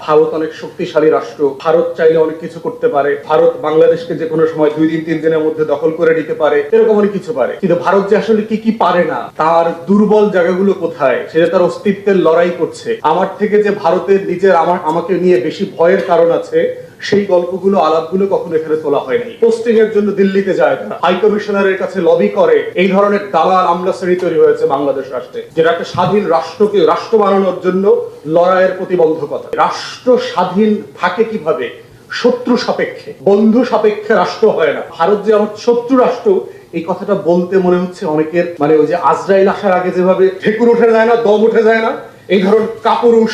ভারত অনেক শক্তিশালী রাষ্ট্র, ভারত চাইলে অনেক কিছু করতে পারে, ভারত বাংলাদেশকে যে কোনো সময় দুই দিন, তিন দিনের মধ্যে দখল করে নিতে পারে, এরকম অনেক কিছু পারে। কিন্তু ভারত যে আসলে কি কি পারে না, তার দুর্বল জায়গাগুলো কোথায়, সেটা তার অস্তিত্বের লড়াই করছে। আমার থেকে যে ভারতের নিজের, আমার, আমাকে নিয়ে বেশি ভয়ের কারণ আছে সেই গল্পগুলো, আলাপগুলো কখনো এখানে তোলা হয় নাই। পোস্টিং এর জন্য দিল্লিতে যায় না। হাই কমিশনারের কাছে লবি করে। এই ধরনের দালাল আমলা শ্রেণি তৈরি হয়েছে বাংলাদেশ রাষ্ট্রে, যেটা একটা স্বাধীন রাষ্ট্রকে, রাষ্ট্র বানানোর জন্য লড়াইয়ের প্রতিবন্ধকতা। রাষ্ট্র স্বাধীন থাকে কীভাবে? শত্রু সাপেক্ষে। বন্ধু সাপেক্ষে রাষ্ট্র হয় না। ভারত যে আমার শত্রু রাষ্ট্র, এই কথাটা বলতে মনে হচ্ছে অনেকের। মানে ওই যে আজরাইল আসার আগে যেভাবে ঠেকুর উঠে যায় না, দম উঠে যায় না, এই ধরনের কাপুরুষ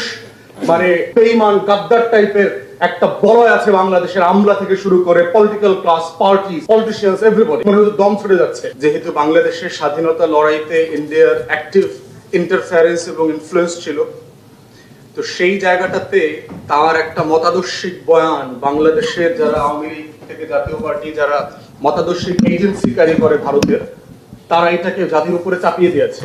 মানে বেইমান, গাদ্দার টাইপের একটা বলয় আছে বাংলাদেশের আমলা থেকে শুরু করে political class party politicians everybody মনে হচ্ছে দম ছুটে যাচ্ছে। যেহেতু বাংলাদেশের স্বাধীনতা লড়াইতে ইন্ডিয়ার অ্যাক্টিভ ইন্টারফারেন্স এবং ইনফ্লুয়েন্স ছিল, তো সেই জায়গাটাতে তার একটা মতাদর্শিক বয়ান বাংলাদেশের যারা আওয়ামী লীগ থেকে জাতীয় পার্টি, যারা মতাদর্শিক এজেন্সি কারি করে ভারতের তারা এটাকে জাতির উপরে চাপিয়ে দিয়েছে।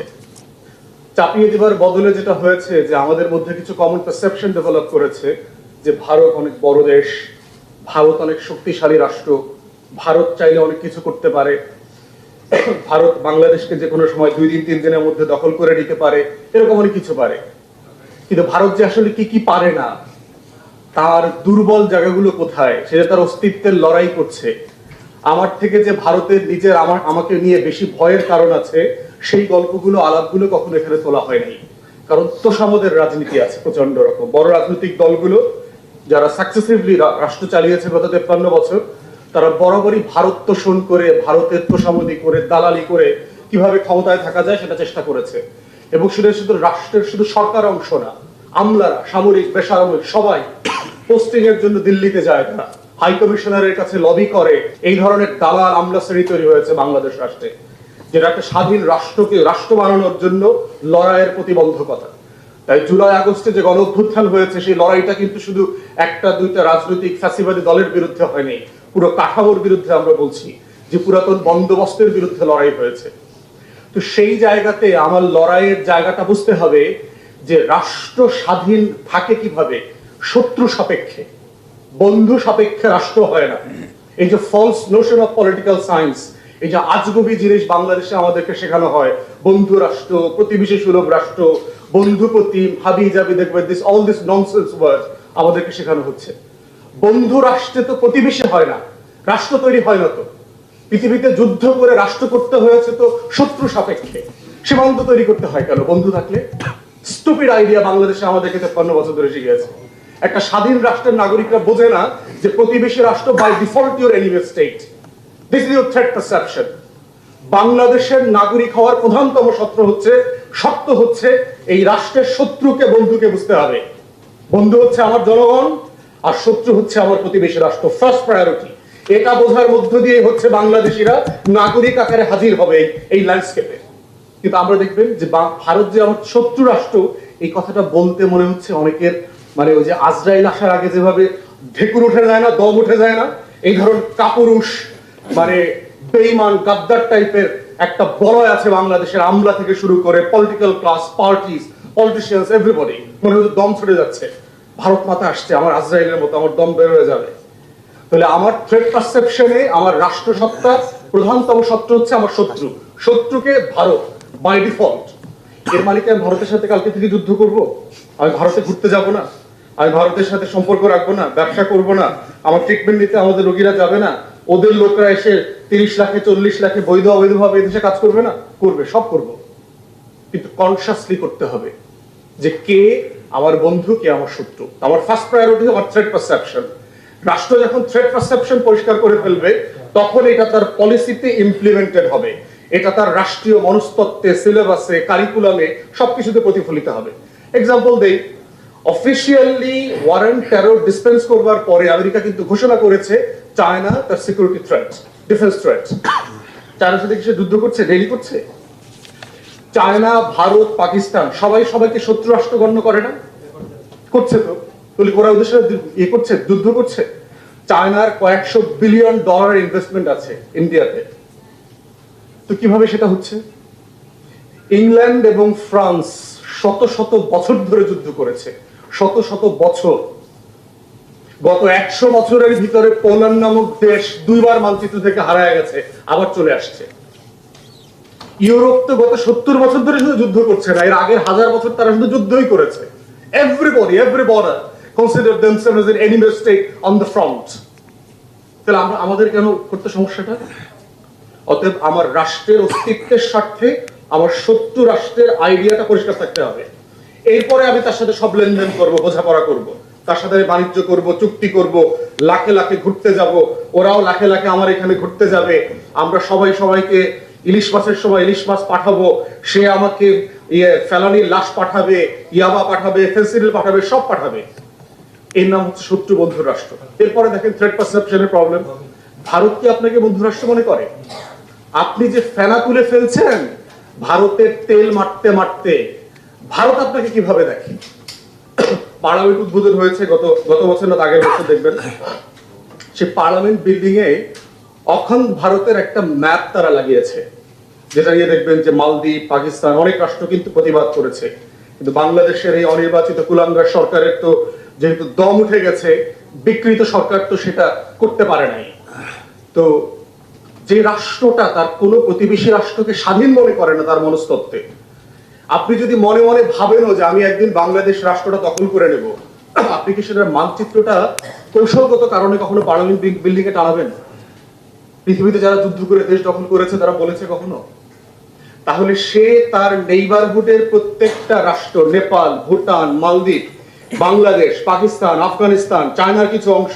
চাপিয়ে দেওয়ার বদলে যেটা হয়েছে যে আমাদের মধ্যে কিছু কমন পারসেপশন ডেভেলপ করেছে যে ভারত অনেক বড় দেশ, ভারত অনেক শক্তিশালী রাষ্ট্র, ভারত চাইলে অনেক কিছু করতে পারে। ভারত বাংলাদেশকে যে কোনো সময় দুই দিন, তিন দিনের মধ্যে দখল করে নিতে পারে, এরকম অনেক কিছু পারে। কিন্তু ভারত যে আসলে কি কি পারে না, তার দুর্বল জায়গাগুলো কোথায়, সেটা তার অস্তিত্বের লড়াই করছে। আমার থেকে যে ভারতের নিজের আমার, আমাকে নিয়ে বেশি ভয়ের কারণ আছে, সেই গল্পগুলো, আলাপগুলো কখনো এখানে তোলা হয়নি। কারণ তোষামদের রাজনীতি আছে প্রচণ্ড রকম। বড় রাজনৈতিক দলগুলো যারা সাকসেসিভলি রাষ্ট্র চালিয়েছে গত তেপ্পান্ন বছর, তারা বরাবরই ভারত তোষণ করে, ভারতের তোষামদি করে, দালালি করে কীভাবে ক্ষমতায় থাকা যায় সেটা চেষ্টা করেছে। এবং সেটা শুধু রাষ্ট্রের, শুধু সরকার অংশ না, আমলারা, সামরিক, বেসামরিক সবাই পোস্টিং এর জন্য দিল্লিতে যায় না হাই কমিশনারের কাছে লবি করে। এই ধরনের দালাল আমলা শ্রেণি তৈরি হয়েছে বাংলাদেশ রাষ্ট্রে, যেটা একটা স্বাধীন রাষ্ট্রকে, রাষ্ট্র বানানোর জন্য লড়াইয়ের প্রতিবন্ধকতা। জুলাই আগস্টে যে গণ অভ্যুত্থান হয়েছে, সেই লড়াইটা কিন্তু শুধু একটা, দুইটা রাজনৈতিক ফ্যাসিবাদী দলের বিরুদ্ধে হয়নি। পুরো কাঠামোর বিরুদ্ধে আমরা বলছি যে পুরাতন বন্দোবস্তের বিরুদ্ধে লড়াই হয়েছে। তো সেই জায়গাতে আমার লড়াইয়ের জায়গাটা বুঝতে হবে যে রাষ্ট্র স্বাধীন থাকে কীভাবে? শত্রু সাপেক্ষে। বন্ধু সাপেক্ষে রাষ্ট্র হয় না। এই যে false notion of political science এই যে আজগবি জিনিস বাংলাদেশে আমাদেরকে শেখানো হয়, বন্ধু রাষ্ট্র, প্রতিবেশী সুলভ রাষ্ট্র বন্ধুপতি হাবি যাবি দেখবে this all this nonsense word আমাদেরকে শেখানো হচ্ছে। বন্ধু রাষ্ট্রে তো প্রতিবেশী হয় না, রাষ্ট্র তৈরি হয় না তো। পৃথিবীতে যুদ্ধ করে রাষ্ট্র করতে হয়েছে তো শত্রু সাপেক্ষে। সীমান্ত তৈরি করতে হয় কেন? বন্ধু থাকলে স্টুপিড আইডিয়া বাংলাদেশে আমাদেরকে তেপ্পান্ন বছর ধরে শিখিয়েছে। একটা স্বাধীন রাষ্ট্রের নাগরিকরা বোঝে না যে প্রতিবেশী রাষ্ট্র by default your enemy state this is your threat perception বাংলাদেশের নাগরিক হওয়ার প্রধানতম শর্ত হচ্ছে শর্ত হচ্ছে, এই রাষ্ট্রের শত্রুকে বন্ধুকে বুঝতে হবে। বন্ধু হচ্ছে আমার জনগণ, আর শত্রু হচ্ছে আমার প্রতিবেশী রাষ্ট্র। ফার্স্ট প্রায়োরিটি এটা বোঝার মধ্য দিয়ে হচ্ছে বাংলাদেশিরা নাগরিক আকারে হাজির হবে এই- ল্যান্ডস্কেপে কিন্তু আমরা দেখবেন যে ভারত যে আমার শত্রু রাষ্ট্র, এই কথাটা বলতে মনে হচ্ছে অনেকের মানে ওই যে আজরাইল আসার আগে যেভাবে ঢেকুর উঠে যায় না, দম উঠে যায় না, এই ধরনের কাপুরুষ মানে বেইমান, গাদ্দার টাইপের একটা বলয় আছে বাংলাদেশের আমলা থেকে শুরু করে political class parties politicians everybody মনে হচ্ছে দম ছুটে যাচ্ছে। ভারত মাতা আসছে, আমার আজরাইলের মতো আমার দম বের হয়ে যাবে। তাহলে আমার থ্রেড পারসেপশনে আমার রাষ্ট্রসত্তার প্রধানতম শত্রু হচ্ছে আমার শত্রু। শত্রুকে ভারত বাই ডিফল্ট এর মানে কি আমি ভারতের সাথে কালকে থেকে যুদ্ধ করব? আমি ভারতে ঘুরতে যাব না। আমি ভারতের সাথে সম্পর্ক রাখব না, ব্যবসা করব না। আমার ট্রিটমেন্ট নিতে আমাদের রোগীরা যাবে না। ওদের লোকরা এসে তিরিশ লাখে, চল্লিশ লাখে বৈধ, অবৈধভাবে এদেশে কাজ করবে না? করবে, সব করব। কিন্তু কনসিয়াসলি করতে হবে যে কে আমার বন্ধু, কে আমার শত্রু। আমার ফার্স্ট প্রায়োরিটি আমার থ্রেড পারসেপশন রাষ্ট্র যখন থ্রেড পারসেপশন পরিষ্কার করে ফেলবে, তখন এটা তার পলিসিতে ইমপ্লিমেন্টেড হবে। এটা তার রাষ্ট্রীয় মনস্তত্ত্বে সিলেবাসে কারিকুলামে সবকিছুতে প্রতিফলিত হবে। এক্সাম্পল দেই অফিসিয়ালি ওয়ারেন্ট টেরর ডিসপেন্স করবার পরে আমেরিকা কিন্তু ঘোষণা করেছে, চায়না তার সিকিউরিটি থ্রেট ডিফেন্স থ্রেট চায়নার সাথে কি সে যুদ্ধ করছে করছে? চায়না, ভারত, পাকিস্তান, সবাই সবাইকে শত্রু রাষ্ট্র গণ্য করে না? করছে তো। ইয়ে করছে, যুদ্ধ করছে? চায়নার কয়েকশো বিলিয়ন ডলার ইনভেস্টমেন্ট আছে ইন্ডিয়াতে তো কীভাবে সেটা হচ্ছে? ইংল্যান্ড এবং ফ্রান্স শত শত বছর ধরে যুদ্ধ করেছে। শত শত বছর, গত একশো বছরের ভিতরে পোল্যান্ড নামক দেশ দুইবার মানচিত্র থেকে হারায় গেছে, আবার চলে আসছে। ইউরোপ তো গত সত্তর বছর ধরে শুধু যুদ্ধ করছে না, এর আগের হাজার বছর তারা শুধু যুদ্ধই করেছে। Everybody every border consider themselves an enemy state on the front তাহলে আমরা, আমাদের কেন করতে সমস্যাটা? অতএব আমার রাষ্ট্রের অস্তিত্বের স্বার্থে আমার শত্রু রাষ্ট্রের আইডিয়াটা পরিষ্কার থাকতে হবে। এরপরে আমি তার সাথে সব লেনদেন করব, বোঝাপড়া করব। তার সাথে আমি বাণিজ্য করব, চুক্তি করব, লাখে লাখে ঘুরতে যাব, ওরাও লাখে লাখে আমার এখানে ঘুরতে যাবে। আমরা সবাই সবাইকে ইলিশ মাছের সময় ইলিশ মাছ পাঠাবো। সে আমাকে ইয়ে ফেলানির লাশ পাঠাবে, ইয়াবা পাঠাবে, ফেন্সিডিল পাঠাবে, সব পাঠাবে। এর নাম হচ্ছে শত্রু বন্ধু রাষ্ট্র। এরপরে দেখেন থ্রেড পারসেপশনের প্রবলেম ভারত কি আপনাকে বন্ধু রাষ্ট্র মনে করে? আপনি যে ফেনা তুলে ফেলছেন, ভারতের তেল মারতে মারতে ভারত আপনাকে কীভাবে দেখে? পার্লামেন্ট উদ্বোধন হয়েছে গত গত বছর না আগের বছর দেখবেন। সে পার্লামেন্ট বিল্ডিং এ অখণ্ড ভারতের একটা ম্যাপ তারা লাগিয়েছে। যেটা নিয়ে দেখবেন যে মালদ্বীপ, পাকিস্তান অনেক রাষ্ট্র কিন্তু প্রতিবাদ করেছে। কিন্তু বাংলাদেশের এই অনির্বাচিত কুলাঙ্গার সরকারের তো যেহেতু দম উঠে গেছে, বিকৃত সরকার তো সেটা করতে পারে নাই। তো যে রাষ্ট্রটা তার কোনো প্রতিবেশী রাষ্ট্রকে স্বাধীন মনে করে না তার মনস্তত্ত্বে আপনি যদি মনে মনে ভাবেনও যে আমি একদিন বাংলাদেশ রাষ্ট্রটা দখল করে নেব আপনি কি সেটার মানচিত্রটা কৌশলগত কারণে কখনো পার্লামেন্ট বিল্ডিং এ টানাবেন পৃথিবীতে যারা যুদ্ধ করে দেশ দখল করেছে, তারা বলেছে কখনো। তাহলে সে তার নেইবারহুডের প্রত্যেকটা রাষ্ট্র, নেপাল, ভুটান, মালদ্বীপ, বাংলাদেশ, পাকিস্তান, আফগানিস্তান, চায়নার কিছু অংশ,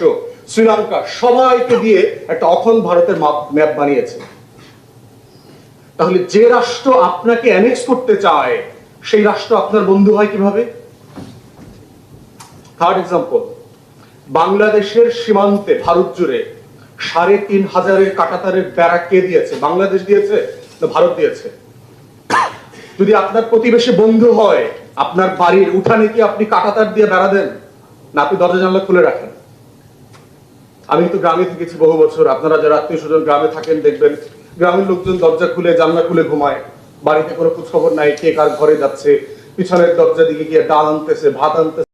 শ্রীলঙ্কা, সবাইকে দিয়ে একটা অখণ্ড ভারতের ম্যাপ বানিয়েছে। তাহলে যে রাষ্ট্র আপনাকে অ্যানেক্স করতে চায়, সেই রাষ্ট্র আপনার বন্ধু হয় কীভাবে? থার্ড এক্সাম্পল বাংলাদেশের সীমান্তে ভারত জুড়ে সাড়ে তিন হাজারের কাটাতারের বেড়া কে দিয়েছে? বাংলাদেশ দিয়েছে না ভারত দিয়েছে? যদি আপনার প্রতিবেশী বন্ধু হয়, আপনার বাড়ির উঠানে কি আপনি কাটাতার দিয়ে বেড়া দেন? না, আপনি দরজা জানলা খুলে রাখেন। আমি কিন্তু গ্রামে থেকেছি বহু বছর। আপনারা যারা আত্মীয় স্বজন গ্রামে থাকেন দেখবেন গ্রামের লোকজন দরজা খুলে, জানলা খুলে ঘুমায়। বাড়িতে কোনো খোঁজ খবর নাই, কে কার ঘরে যাচ্ছে। পিছনের দরজা দিকে গিয়ে ডাল আনতেছে, ভাত আনতেছে।